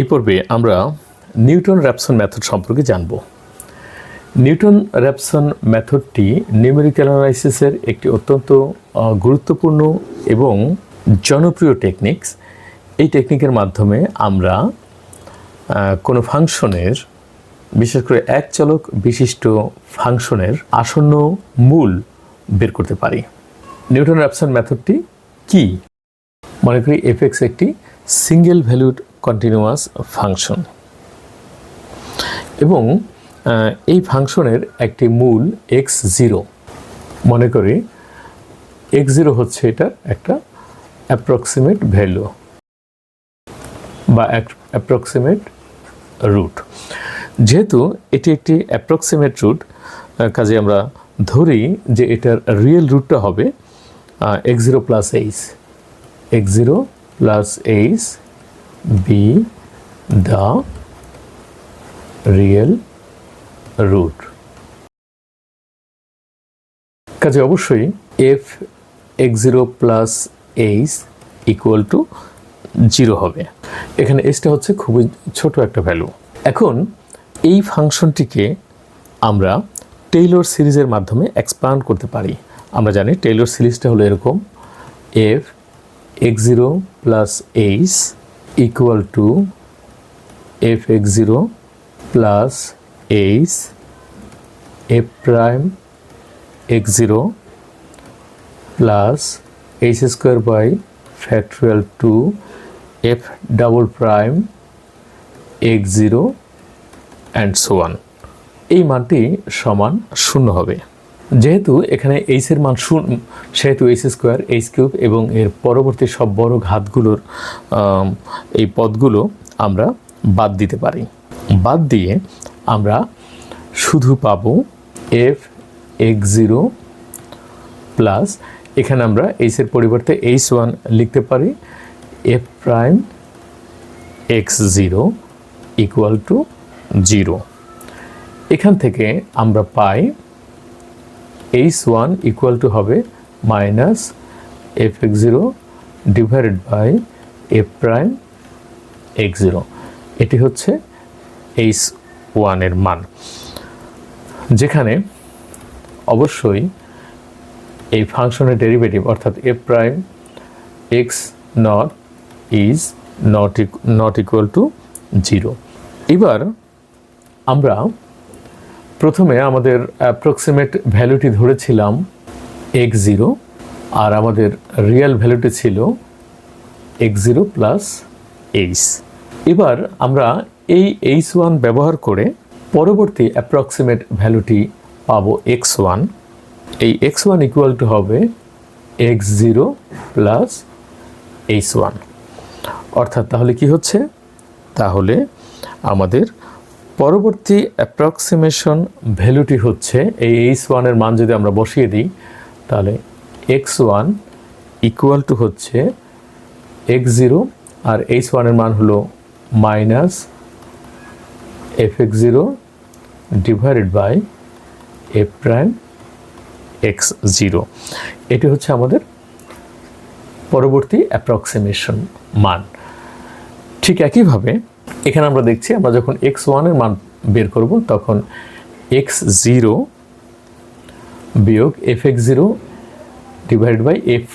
এই পর্বে আমরা নিউটন র্যাপসন মেথড সম্পর্কে জানব। নিউটন র্যাপসন মেথডটি নিউমেরিক্যাল অ্যানালাইসিসের একটি অত্যন্ত গুরুত্বপূর্ণ এবং জনপ্রিয় টেকনিক্স এই টেকনিকের মাধ্যমে আমরা কোনো ফাংশনের, বিশেষ করে এক চলক বিশিষ্ট ফাংশনের আসন্ন মূল বের করতে পারি। নিউটন র্যাপসন মেথডটি কি? মনে করি এফএক্স একটি সিঙ্গেল ভ্যালুড কন্টিনিউয়াস ফাংশন এবং এই ফাংশনের একটি মূল এক্স জিরো মনে করি এক্স জিরো হচ্ছে এটা একটা অ্যাপ্রক্সিমেট ভ্যালু বা অ্যাপ্রক্সিমেট রুট যেহেতু এটি একটি অ্যাপ্রক্সিমেট রুট কাজে আমরা ধরি যে এটার রিয়েল রুটটা হবে X zero plus H X zero plus H be the real root কাজে অবশ্যই F X plus H equal to zero হবে। এখানে এসটা হচ্ছে খুবই ছোট একটা ভ্যালু এখন এই ফাংশনটিকে আমরা টেইলর সিরিজের মাধ্যমে এক্সপান্ড করতে পারি। আমরা জানি টেইলর সিরিজটা হলো এরকম F X zero plus H X zero plus H F prime X zero plus H square by factorial two F double prime X zero and so এই মানটি সমান শূন্য হবে। যেহেতু এখানে এইচের মান শূন্য, সেহেতু এইচ স্কোয়ার এইচ কিউব এবং এর পরবর্তী সব বড় ঘাতগুলোর এই পদগুলো আমরা বাদ দিতে পারি। বাদ দিয়ে আমরা শুধু পাব এফ এক্স জিরো প্লাস এখানে আমরা এইচের পরিবর্তে এইচ ওয়ান লিখতে পারি। F prime X zero equal to zero এখান থেকে আমরা পাই এইচ ওয়ান ইকুয়াল টু হবে minus F X zero divided by F prime X zero এটি হচ্ছে এইচ ওয়ানের মান। যেখানে অবশ্যই এই ফাংশনের ডেরিভেটিভ অর্থাৎ F prime X not is not not equal to zero এবার আমরা প্রথমে আমাদের অ্যাপ্রক্সিমেট ভ্যালুটি ধরেছিলাম এক্স জিরো আর আমাদের রিয়েল ভ্যালুটি ছিল এক্স জিরো প্লাস এইচ এবার আমরা এই এইচ ওয়ান ব্যবহার করে পরবর্তী অ্যাপ্রক্সিমেট ভ্যালুটি পাবো এক্স ওয়ান এই এক্স ওয়ান ইকুয়াল টু হবে X zero plus H one অর্থাৎ তাহলে কি হচ্ছে? তাহলে আমাদের পরবর্তী অ্যাপ্রক্সিমেশন ভ্যালুটি হচ্ছে এই এইচ ওয়ানের মান যদি আমরা বসিয়ে দিই, তাহলে এক্স ওয়ান ইকুয়াল টু হচ্ছে এক্স জিরো আর এইচ ওয়ানের মান হলো minus F X zero divided by F prime X zero এটি হচ্ছে আমাদের পরবর্তী অ্যাপ্রক্সিমেশন মান। ঠিক একইভাবে এখানে আমরা দেখছি, আমরা যখন এক্স ওয়ানের মান বের করব, তখন এক্স জিরো বিয়োগ F X zero divide by F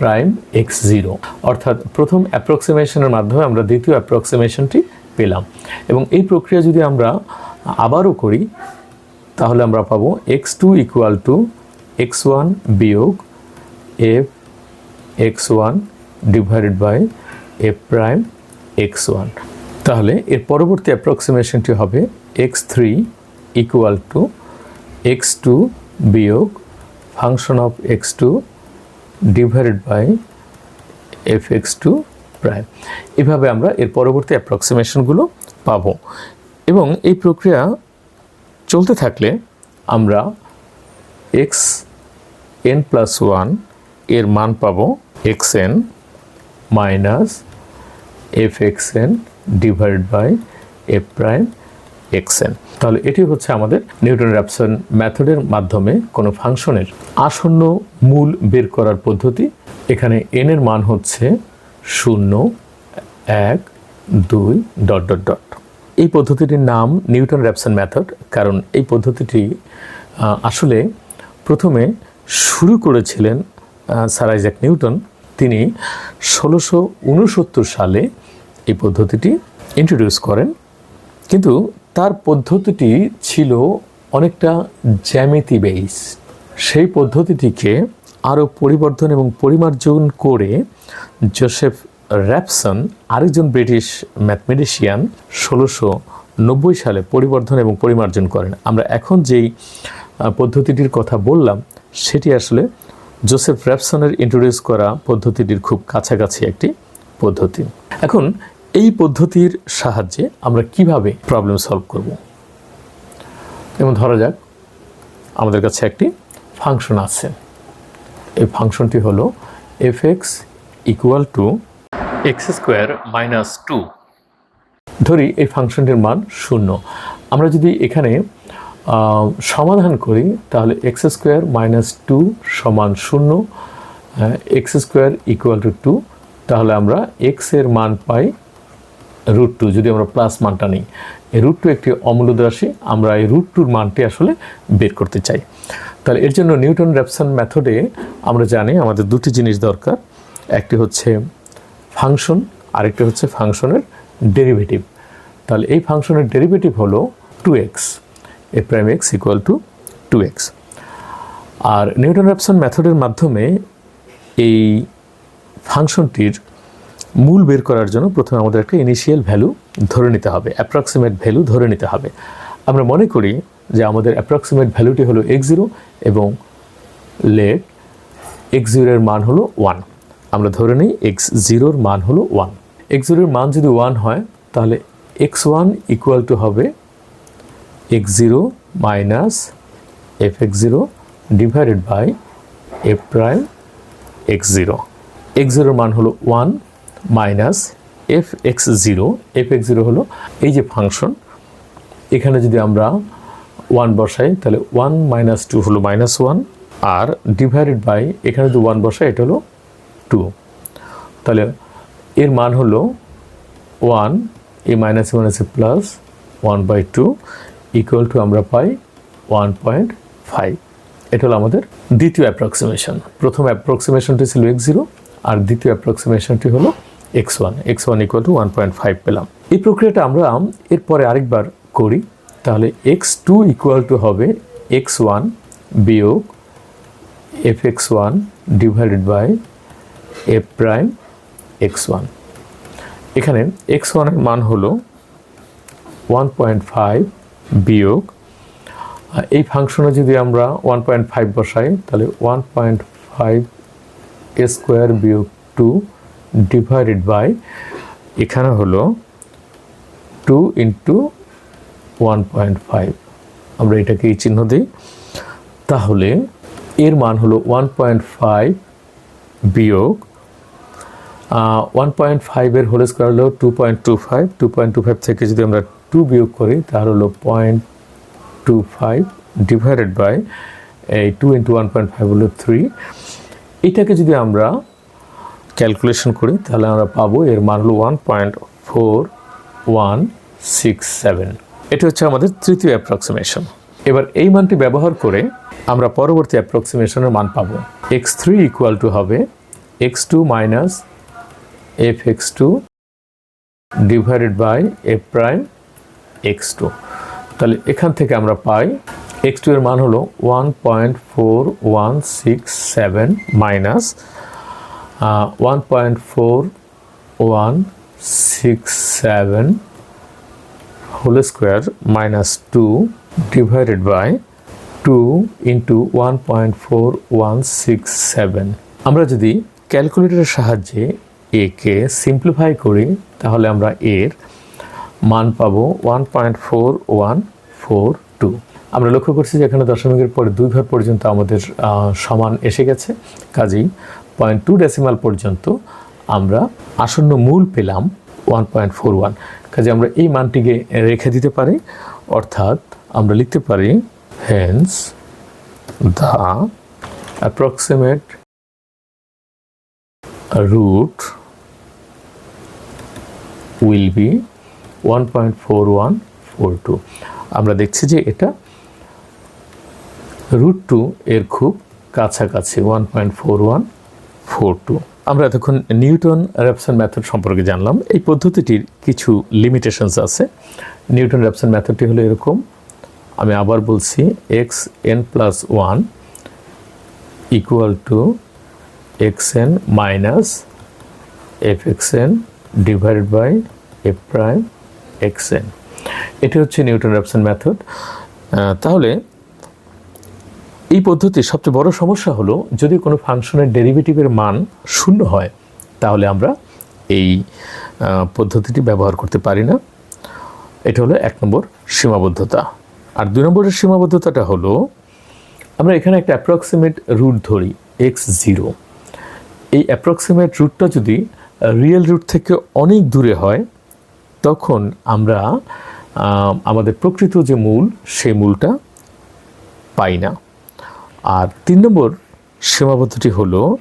prime X zero অর্থাৎ প্রথম অ্যাপ্রক্সিমেশনের মাধ্যমে আমরা দ্বিতীয় অ্যাপ্রক্সিমেশনটি পেলাম। এবং এই প্রক্রিয়া যদি আমরা আবারও করি, তাহলে আমরা পাবো X two equal to X one বিয়োগ F X one divided by F prime X one তাহলে এর পরবর্তী অ্যাপ্রক্সিমেশনটি হবে X three equal to X two বিয়োগ function of X two divided by F X two prime এভাবে আমরা এর পরবর্তী অ্যাপ্রক্সিমেশনগুলো পাবো। এবং এই প্রক্রিয়া চলতে থাকলে আমরা এক্স এন প্লাস ওয়ানের মান পাবো x n minus f x n divide by f prime x n তাহলে এটি হচ্ছে আমাদের নিউটন র্যাপসন মেথডের মাধ্যমে কোনো ফাংশনের আসন্ন মূল বের করার পদ্ধতি। এখানে এন এর মান হচ্ছে শূন্য, এক, দুই ডট ডট ডট এই পদ্ধতিটির নাম নিউটন র্যাপসন মেথড কারণ এই পদ্ধতিটি আসলে প্রথমে শুরু করেছিলেন স্যার আইজাক নিউটন। তিনি ষোলোশো সালে এই পদ্ধতিটি ইন্ট্রোডিউস করেন। কিন্তু তার পদ্ধতিটি ছিল অনেকটা জ্যামিতি বেস সেই পদ্ধতিটিকে আরও পরিবর্ধন এবং পরিমার্জন করে জোসেফ র্যাপসন, আরেকজন ব্রিটিশ ম্যাথমেটিশিয়ান ষোলোশো নব্বই সালে পরিবর্ধন এবং পরিমার্জন করেন। আমরা এখন যেই পদ্ধতিটির কথা বললাম, সেটি আসলে জোসেফ র্যাপসনের ইন্ট্রোডিউস করা পদ্ধতিটির খুব কাছাকাছি একটি পদ্ধতি। এখন এই পদ্ধতির সাহায্যে আমরা কীভাবে প্রবলেম সলভ করব? যেমন ধরা যাক, আমাদের কাছে একটি ফাংশন আছে। এই ফাংশনটি হলো f x equal to x square minus two ধরি, এই ফাংশনটির মান শূন্য। আমরা যদি এখানে সমাধান করি, তাহলে এক্স স্কোয়ার মাইনাস টু সমান শূন্য x square equal to two তাহলে আমরা এক্সের মান পাই রুট টু যদি আমরা প্লাস মানটা নিই, এই রুট টু একটি অমূল্য রাশি, আমরা এই রুট টুর মানটি আসলে বের করতে চাই। তাহলে এর জন্য নিউটন র্যাপসন মেথডে আমরা জানি আমাদের দুটি জিনিস দরকার, একটি হচ্ছে ফাংশন আরেকটি হচ্ছে ফাংশনের ডেরিভেটিভ তাহলে এই ফাংশনের ডেরিভেটিভ হলো two x A prime x equal to two x R Newton Raphson মেথডের মাধ্যমে এই ফাংশনটির মূল বের করার জন্য প্রথমে আমাদের একটা ইনিশিয়াল ভ্যালু ধরে নিতে হবে অ্যাপ্রক্সিমেট ভ্যালু ধরে নিতে হবে। আমরা মনে করি যে আমাদের অ্যাপ্রক্সিমেট ভ্যালুটি হলো এক্স জিরো এবং লেট এক্স জিরোর মান হলো ওয়ান আমরা ধরে নিই এক্স জিরোর মান হলো ওয়ান এক্স জিরোর মান যদি ওয়ান হয়, তাহলে এক্স ওয়ান ইকুয়াল টু হবে x zero minus f x zero divided by f prime x zero x জিরোর মান হলো one minus f x zero, f x zero হলো এই যে ফাংশন। এখানে যদি আমরা ওয়ান বসাই, তাহলে ওয়ান মাইনাস টু হলো মাইনাস ওয়ান, আর ডিভাইডেড বাই, এখানে যদি ওয়ান বসাই, এটা হলো টু। তাহলে এর মান হলো ওয়ান এ মাইনাস মাইনাসে plus one by two equal to আমরা পাই ওয়ান পয়েন্ট ফাইভ। এটা হলো আমাদের দ্বিতীয় অ্যাপ্রক্সিমেশন প্রথম অ্যাপ্রক্সিমেশনটি ছিল এক্স জিরো, আর দ্বিতীয় অ্যাপ্রক্সিমেশনটি হলো x one x one equal to one point five পেলাম। এই প্রক্রিয়াটা আমরা এরপরে আরেকবার করি। তাহলে এক্স টু ইকুয়াল টু হবে এক্স ওয়ান বিয়োগ f x one divided by f prime x one এখানে এক্স ওয়ানের মান হলো ওয়ান পয়েন্ট ফাইভ বিয়োগ। এই ফাংশনে যদি আমরা ওয়ান পয়েন্ট ফাইভ বসাই, তাহলে ওয়ান পয়েন্ট ফাইভ স্কোয়ার বিয়োগ টু ডিভাইডেড বাই এখানে হলো two into one point five আমরা এটাকে এই চিহ্ন দিই। তাহলে এর মান হলো ওয়ান পয়েন্ট ফাইভ বিয়োগ ওয়ান পয়েন্ট ফাইভের হোল স্কোয়ার হলো two point two five two point two five থেকে যদি আমরা টু বিয়োগ করি, তাহলে হলো point two five divided by এই two into one point five হলো থ্রি এটাকে যদি আমরা ক্যালকুলেশন করি, তাহলে আমরা পাবো এর মান হলো one point four one six seven এটা হচ্ছে আমাদের তৃতীয় অ্যাপ্রক্সিমেশন এবার এই মানটি ব্যবহার করে আমরা পরবর্তী অ্যাপ্রক্সিমেশনের মান পাবো। এক্স থ্রি ইকুয়াল টু হবে x two minus f x two divided by f prime x two তাহলে এখান থেকে আমরা পাই এক্স টু এর মান হলো one point four one six seven minus one point four one six seven whole square minus two divided by two into one point four one six seven আমরা যদি ক্যালকুলেটরের সাহায্যে একে সিম্পলিফাই করি, তাহলে আমরা এর মান পাবো one point four one four two আমরা লক্ষ্য করছি যে এখানে দশমিকের পরে দুই ঘর পর্যন্ত আমাদের সমান এসে গেছে। কাজেই পয়েন্ট টু ডেসিমাল পর্যন্ত আমরা আসন্ন মূল পেলাম ওয়ান পয়েন্ট ফোর ওয়ান কাজে আমরা এই মানটিকে রেখে দিতে পারি, অর্থাৎ আমরা লিখতে পারি hence the approximate root will be one point four one four two আমরা দেখছি যে এটা রুট টু এর খুব কাছাকাছি ওয়ান পয়েন্ট ফোর টু আমরা এতক্ষণ নিউটন র্যাপসন ম্যাথড সম্পর্কে জানলাম। এই পদ্ধতিটির কিছু লিমিটেশনস আছে। নিউটন র্যাপসন ম্যাথডটি হলো এরকম। আমি আবার বলছি x n plus one equal to x n minus f x n divided by f prime x n এটি হচ্ছে নিউটন র্যাপসন ম্যাথড তাহলে এই পদ্ধতির সবচেয়ে বড় সমস্যা হলো, যদি কোনো ফাংশনের ডেরিভেটিভের মান শূন্য হয়, তাহলে আমরা এই পদ্ধতিটি ব্যবহার করতে পারি না। এটা হলো এক নম্বর সীমাবদ্ধতা। আর দুই নম্বরের সীমাবদ্ধতাটা হলো, আমরা এখানে একটা অ্যাপ্রক্সিমেট রুট ধরি এক্স জিরো এই অ্যাপ্রক্সিমেট রুটটা যদি রিয়েল রুট থেকে অনেক দূরে হয়, তখন আমরা আমাদের প্রকৃত যে মূল, সেই মূলটা পাই না। আর তিন নম্বর সীমাবদ্ধটি হলো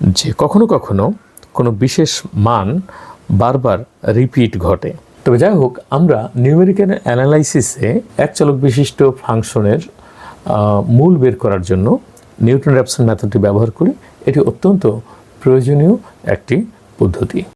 যে কখনো কখনো কোনো বিশেষ মান বারবার রিপিট ঘটে। তবে যাই হোক, আমরা নিউমেরিক্যাল অ্যানালাইসিসে এক চলক বিশিষ্ট ফাংশনের মূল বের করার জন্য নিউটন র্যাপসন মেথডটি ব্যবহার করি। এটি অত্যন্ত প্রয়োজনীয় একটি পদ্ধতি।